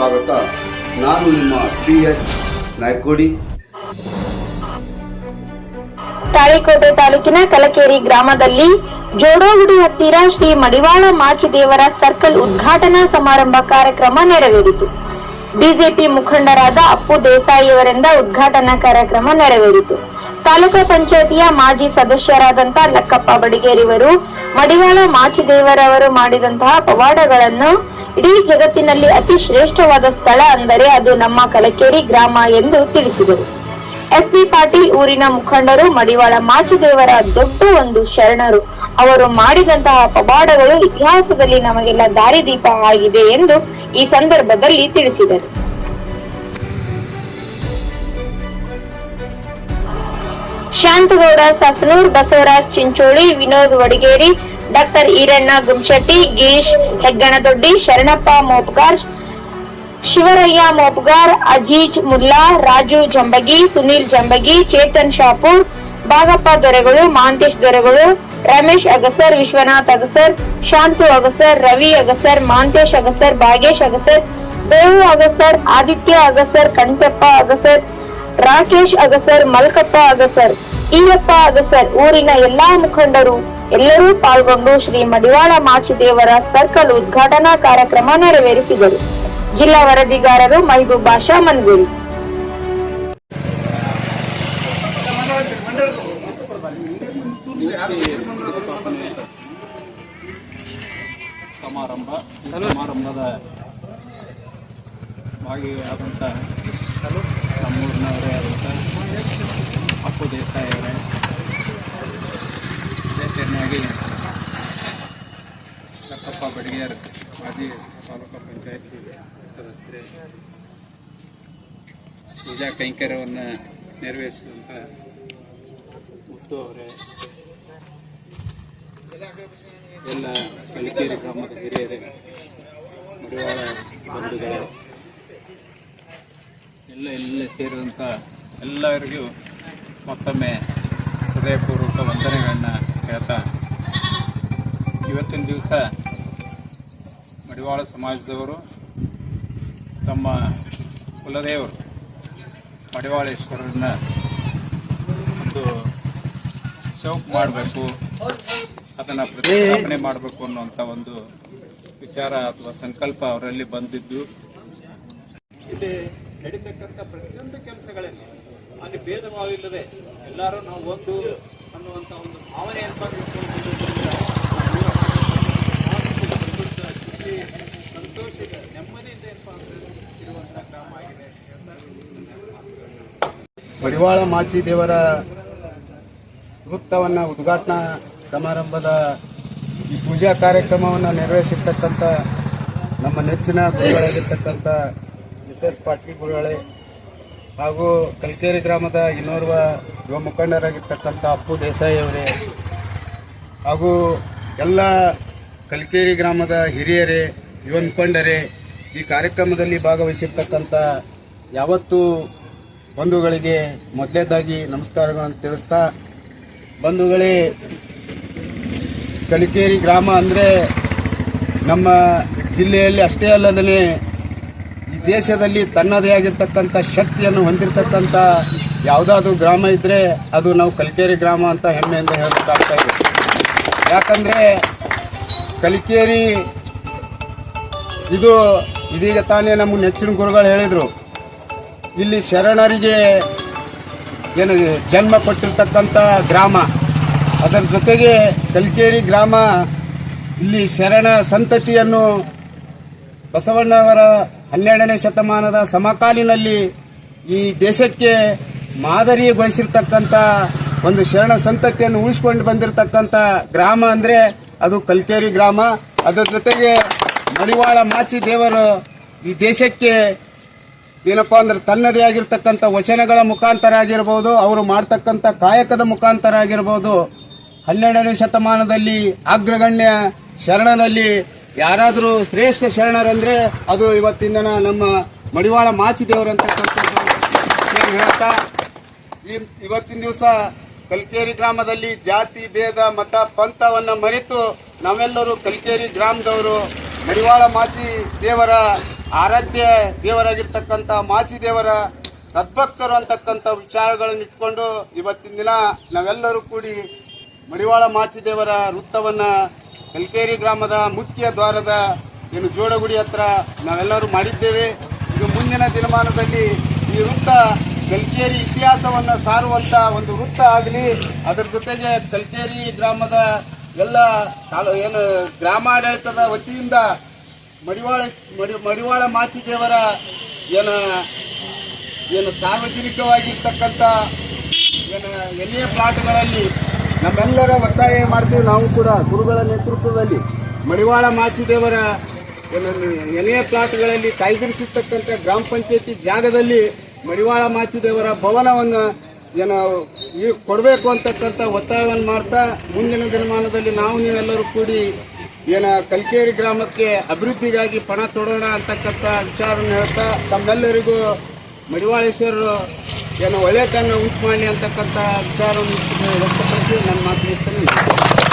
ಸ್ವಾಗತ. ನಾನು ನಿಮ್ಮ ಪಿ ಎಚ್ ನಾಯ್ಕೋಡಿ. ತಾಳಿಕೋಟೆ ತಾಲೂಕಿನ ಕಲಕೇರಿ ಗ್ರಾಮದಲ್ಲಿ ಜೋಡೋಗುಡಿ ಹತ್ತಿರ ಶ್ರೀ ಮಡಿವಾಳ ಮಾಚಿದೇವರ ಸರ್ಕಲ್ ಉದ್ಘಾಟನಾ ಸಮಾರಂಭ ಕಾರ್ಯಕ್ರಮ ನೆರವೇರಿತು. ಬಿಜೆಪಿ ಮುಖಂಡರಾದ ಅಪ್ಪು ದೇಸಾಯಿಯವರಿಂದ ಉದ್ಘಾಟನಾ ಕಾರ್ಯಕ್ರಮ ನೆರವೇರಿತು. ತಾಲೂಕಾ ಪಂಚಾಯತಿಯ ಮಾಜಿ ಸದಸ್ಯರಾದಂತಹ ಲಕ್ಕಪ್ಪ ಬಡಿಗೇರಿವರು ಮಡಿವಾಳ ಮಾಚಿದೇವರವರು ಮಾಡಿದಂತಹ ಪವಾಡಗಳನ್ನು ಇಡೀ ಜಗತ್ತಿನಲ್ಲಿ ಅತಿ ಶ್ರೇಷ್ಠವಾದ ಸ್ಥಳ ಅಂದರೆ ಅದು ನಮ್ಮ ಕಲಕೇರಿ ಗ್ರಾಮ ಎಂದು ತಿಳಿಸಿದರು. ಎಸ್ಬಿ ಪಾಟೀಲ್ ಊರಿನ ಮುಖಂಡರು, ಮಡಿವಾಳ ಮಾಚಿದೇವರ ದೊಡ್ಡ ಒಂದು ಶರಣರು. ಅವರು ಮಾಡಿದಂತಹ ಪವಾಡಗಳು ಇತಿಹಾಸದಲ್ಲಿ ನಮಗೆಲ್ಲ ದಾರಿದೀಪ ಆಗಿದೆ ಎಂದು ಈ ಸಂದರ್ಭದಲ್ಲಿ ತಿಳಿಸಿದರು. ಶಾಂತಗೌಡ, ಸಾಸನೂರ್ ಬಸವರಾಜ್ ಚಿಂಚೋಳಿ, ವಿನೋದ್ ವಡಿಗೇರಿ ಡಾಕ್ಟರ್ ಈರಣ್ಣ ಗುಮ್ಶೆಟ್ಟಿ ಗಿರೀಶ್ ಹೆಗ್ಗಣದೊಡ್ಡಿ, ಶರಣಪ್ಪ ಮೋಪ್ಗಾರ್, ಶಿವರಯ್ಯ ಮೋಪ್ಗಾರ್, ಅಜೀಜ್ ಮುಲ್ಲಾ, ರಾಜು ಜಂಬಗಿ, ಸುನೀಲ್ ಜಂಬಗಿ, ಚೇತನ್ ಶಾಪೂರ್ ಬಾಗಪ್ಪ ದೊರೆಗಳು, ಮಾಂತೇಶ್ ದೊರೆಗಳು, ರಮೇಶ್ ಅಗಸರ್, ವಿಶ್ವನಾಥ್ ಅಗಸರ್, ಶಾಂತು ಅಗಸರ್, ರವಿ ಅಗಸರ್, ಮಾಂತೇಶ್ ಅಗಸರ್ ಭಾಗೇಶ್ ಅಗಸರ್ ದೇವು ಅಗಸರ್, ಆದಿತ್ಯ ಅಗಸರ್ ಕಂಠಪ್ಪ ಅಗಸರ್, ರಾಕೇಶ್ ಅಗಸರ್, ಮಲ್ಕಪ್ಪ ಅಗಸರ್, ಈರಪ್ಪ ಅಗಸರ್, ಊರಿನ ಎಲ್ಲಾ ಮುಖಂಡರು ಎಲ್ಲರೂ ಪಾಲ್ಗೊಂಡು ಶ್ರೀ ಮಡಿವಾಳ ಮಾಚಿದೇವರ ಸರ್ಕಲ್ ಉದ್ಘಾಟನಾ ಕಾರ್ಯಕ್ರಮ ನೆರವೇರಿಸಿದರು. ಜಿಲ್ಲಾ ವರದಿಗಾರರು ಮಹಬೂಬ್ ಬಾಷಾ ಮನ್ಗೂರಿ ಸಮಾರಂಭ ಸಮಾರಂಭದ ಭಾಗಿಯಾದಂಥ ನಮ್ಮೂರಿನವರೇ ಆದಂಥ ಅಪ್ಪು ದೇಸಾಯಿ ಅವರೇ ಜೊತೆಯಾಗಿ ಲಕ್ಕಪ್ಪ ಬಡಿಗೇರ್ ಮಾಜಿ ತಾಲೂಕು ಪಂಚಾಯತಿ ಸದಸ್ಯರೇ, ಪೂಜಾ ಕೈಂಕರ್ಯವನ್ನು ನೆರವೇರಿಸಿದಂಥ ಮುತ್ತು ಅವರೇ, ಎಲ್ಲ ಕಲಿಕೇರಿ ಗ್ರಾಮದ ಹಿರಿಯರೇ, ಮಡಿವಾಳ ಬಂಧುಗಳೇ, ಎಲ್ಲ ಎಲ್ಲ ಸೇರಿದಂಥ ಎಲ್ಲರಿಗೂ ಮತ್ತೊಮ್ಮೆ ಹೃದಯಪೂರ್ವಕ ವಂದನೆಗಳನ್ನು ಹೇಳ್ತಾ. ಇವತ್ತಿನ ದಿವಸ ಮಡಿವಾಳ ಸಮಾಜದವರು ತಮ್ಮ ಕುಲದೇವರು ಮಡಿವಾಳೇಶ್ವರನ್ನ ಒಂದು ಚೌಕ್ ಮಾಡಬೇಕು, ಅದನ್ನು ಪ್ರತಿಷ್ಠಾಪನೆ ಮಾಡಬೇಕು ಅನ್ನುವಂಥ ಒಂದು ವಿಚಾರ ಅಥವಾ ಸಂಕಲ್ಪ ಅವರಲ್ಲಿ ಬಂದಿದ್ದು. ಇಲ್ಲಿ ನಡೀತಕ್ಕಂಥ ಪ್ರತಿಯೊಂದು ಕೆಲಸಗಳಲ್ಲಿ ಅಲ್ಲಿ ಭೇದ ಭಾವ ಇಲ್ಲದೆ ಎಲ್ಲರೂ ನಾವು ಒಂದು ಅನ್ನುವಂಥ ಒಂದು ಮಡಿವಾಳ ಮಾಚಿ ದೇವರ ವೃತ್ತವನ್ನು ಉದ್ಘಾಟನಾ ಸಮಾರಂಭದ ಈ ಪೂಜಾ ಕಾರ್ಯಕ್ರಮವನ್ನು ನೆರವೇರಿಸಿರ್ತಕ್ಕಂಥ ನಮ್ಮ ನೆಚ್ಚಿನ ಗುರುಗಳಾಗಿರ್ತಕ್ಕಂಥ ಎಸ್ ಎಸ್ ಪಾಟೀಲ್ ಗುರುಗಳೇ ಹಾಗೂ ಕಲ್ಕೇರಿ ಗ್ರಾಮದ ಇನ್ನೋರ್ವ ಯುವ ಮುಖಂಡರಾಗಿರ್ತಕ್ಕಂಥ ಅಪ್ಪು ದೇಸಾಯಿ ಅವರೇ ಹಾಗೂ ಎಲ್ಲ ಕಲ್ಕೇರಿ ಗ್ರಾಮದ ಹಿರಿಯರೇ, ಯುವ ಮುಖಂಡರೇ, ಈ ಕಾರ್ಯಕ್ರಮದಲ್ಲಿ ಭಾಗವಹಿಸಿರ್ತಕ್ಕಂಥ ಯಾವತ್ತೂ ಬಂಧುಗಳಿಗೆ ಮೊದಲೇದಾಗಿ ನಮಸ್ಕಾರಗಳನ್ನು ತಿಳಿಸ್ತಾ, ಬಂಧುಗಳೇ, ಕಲಿಕೇರಿ ಗ್ರಾಮ ಅಂದರೆ ನಮ್ಮ ಜಿಲ್ಲೆಯಲ್ಲಿ ಅಷ್ಟೇ ಅಲ್ಲದೇ ದೇಶದಲ್ಲಿ ತನ್ನದೇ ಆಗಿರ್ತಕ್ಕಂಥ ಶಕ್ತಿಯನ್ನು ಹೊಂದಿರತಕ್ಕಂಥ ಯಾವುದಾದ್ರೂ ಗ್ರಾಮ ಇದ್ದರೆ ಅದು ನಾವು ಕಲಿಕೇರಿ ಗ್ರಾಮ ಅಂತ ಹೆಮ್ಮೆಯಿಂದ ಹೇಳಬೇಕಾಗ್ತಾ ಇದೆ. ಯಾಕಂದರೆ ಕಲಿಕೇರಿ ಇದು ಇದೀಗ ತಾನೇ ನಮ್ಮ ನೆಚ್ಚಿನ ಗುರುಗಳು ಹೇಳಿದರು. ಇಲ್ಲಿ ಶರಣರಿಗೆ ಏನು ಜನ್ಮ ಕೊಟ್ಟಿರ್ತಕ್ಕಂಥ ಗ್ರಾಮ. ಅದರ ಜೊತೆಗೆ ಕಲ್ಕೇರಿ ಗ್ರಾಮ ಇಲ್ಲಿ ಶರಣ ಸಂತತಿಯನ್ನು ಬಸವಣ್ಣವರ ಹನ್ನೆರಡನೇ ಶತಮಾನದ ಸಮಕಾಲಿನಲ್ಲಿ ಈ ದೇಶಕ್ಕೆ ಮಾದರಿಗೊಳಿಸಿರ್ತಕ್ಕಂಥ ಒಂದು ಶರಣ ಸಂತತಿಯನ್ನು ಉಳಿಸ್ಕೊಂಡು ಬಂದಿರತಕ್ಕಂಥ ಗ್ರಾಮ ಅಂದರೆ ಅದು ಕಲ್ಕೇರಿ ಗ್ರಾಮ. ಅದರ ಜೊತೆಗೆ ಮಡಿವಾಳ ಮಾಚಿ ದೇವರು ಈ ದೇಶಕ್ಕೆ ಏನಪ್ಪ ಅಂದ್ರೆ ತನ್ನದೇ ಆಗಿರ್ತಕ್ಕಂಥ ವಚನಗಳ ಮುಖಾಂತರ ಆಗಿರ್ಬೋದು, ಅವರು ಮಾಡ್ತಕ್ಕಂಥ ಕಾಯಕದ ಮುಖಾಂತರ ಆಗಿರ್ಬೋದು. ಹನ್ನೆರಡನೇ ಶತಮಾನದಲ್ಲಿ ಅಗ್ರಗಣ್ಯ ಶರಣನಲ್ಲಿ ಯಾರಾದರೂ ಶ್ರೇಷ್ಠ ಶರಣರಂದ್ರೆ ಅದು ಇವತ್ತಿನ ನಮ್ಮ ಮಡಿವಾಳ ಮಾಚಿದೇವರು ಅಂತಕ್ಕಂಥದ್ದು ಏನ್ ಹೇಳ್ತಾ ಇವತ್ತಿನ ದಿವಸ ಕಲ್ಕೇರಿ ಗ್ರಾಮದಲ್ಲಿ ಜಾತಿ, ಭೇದ, ಮತ, ಪಂಥವನ್ನ ಮರೆತು ನಾವೆಲ್ಲರೂ ಕಲ್ಕೇರಿ ಗ್ರಾಮದವರು, ಮಡಿವಾಳ ಮಾಚಿ ದೇವರ ಆರಾಧ್ಯ ದೇವರಾಗಿರ್ತಕ್ಕಂಥ ಮಾಚಿ ದೇವರ ಸದ್ಭಕ್ತರು ಅಂತಕ್ಕಂಥ ವಿಚಾರಗಳನ್ನು ಇಟ್ಕೊಂಡು ಇವತ್ತಿನ ದಿನ ನಾವೆಲ್ಲರೂ ಕೂಡಿ ಮಡಿವಾಳ ಮಾಚಿ ದೇವರ ವೃತ್ತವನ್ನ ಕಲ್ಕೇರಿ ಗ್ರಾಮದ ಮುಖ್ಯ ದ್ವಾರದ ಏನು ಜೋಡಗುಡಿ ಹತ್ರ ನಾವೆಲ್ಲರೂ ಮಾಡಿದ್ದೇವೆ. ಇದು ಮುಂದಿನ ದಿನಮಾನದಲ್ಲಿ ಈ ವೃತ್ತ ಕಲ್ಕೇರಿ ಇತಿಹಾಸವನ್ನು ಸಾರುವಂತ ಒಂದು ವೃತ್ತ ಆಗಲಿ. ಅದರ ಜೊತೆಗೆ ಕಲ್ಕೇರಿ ಗ್ರಾಮದ ಎಲ್ಲ ತಾಲೂ ಏನು ಗ್ರಾಮಾಡಳಿತದ ವತಿಯಿಂದ ಮಡಿವಾಳ ಮಡಿ ಮಡಿವಾಳ ಮಾಚಿದೇವರ ಏನು ಏನು ಸಾರ್ವಜನಿಕವಾಗಿರ್ತಕ್ಕಂಥ ಏನು ಎಣ್ಣೆಯ ಪ್ಲಾಟ್ಗಳಲ್ಲಿ ನಮ್ಮೆಲ್ಲರ ಒತ್ತಾಯ ಮಾಡ್ತೀವಿ ನಾವು ಕೂಡ ಗುರುಗಳ ನೇತೃತ್ವದಲ್ಲಿ ಮಡಿವಾಳ ಮಾಚಿದೇವರ ಎಲೆಯ ಪ್ಲಾಟ್ಗಳಲ್ಲಿ ಕಾಯ್ದಿರಿಸಿರ್ತಕ್ಕಂಥ ಗ್ರಾಮ ಪಂಚಾಯತಿ ಜಾಗದಲ್ಲಿ ಮಡಿವಾಳ ಮಾಚಿದೇವರ ಭವನವನ್ನು ಏನು ಈ ಕೊಡಬೇಕು ಅಂತಕ್ಕಂಥ ಒತ್ತಾಯವನ್ನು ಮಾಡ್ತಾ ಮುಂದಿನ ದಿನಮಾನದಲ್ಲಿ ನಾವು ನೀವೆಲ್ಲರೂ ಕೂಡಿ ಏನ ಕಲ್ಕೇರಿ ಗ್ರಾಮಕ್ಕೆ ಅಭಿವೃದ್ಧಿಗಾಗಿ ಪಣ ತೊಡೋಣ ಅಂತಕ್ಕಂಥ ವಿಚಾರವನ್ನು ಹೇಳ್ತಾ ತಮ್ಮೆಲ್ಲರಿಗೂ ಮಡಿವಾಳೇಶ್ವರರು ಏನು ಒಳ್ಳೆತನ ಉಂಟು ಮಾಡಲಿ ಅಂತಕ್ಕಂಥ ವಿಚಾರವನ್ನು ವ್ಯಕ್ತಪಡಿಸಿ ನನ್ನ ಮಾತು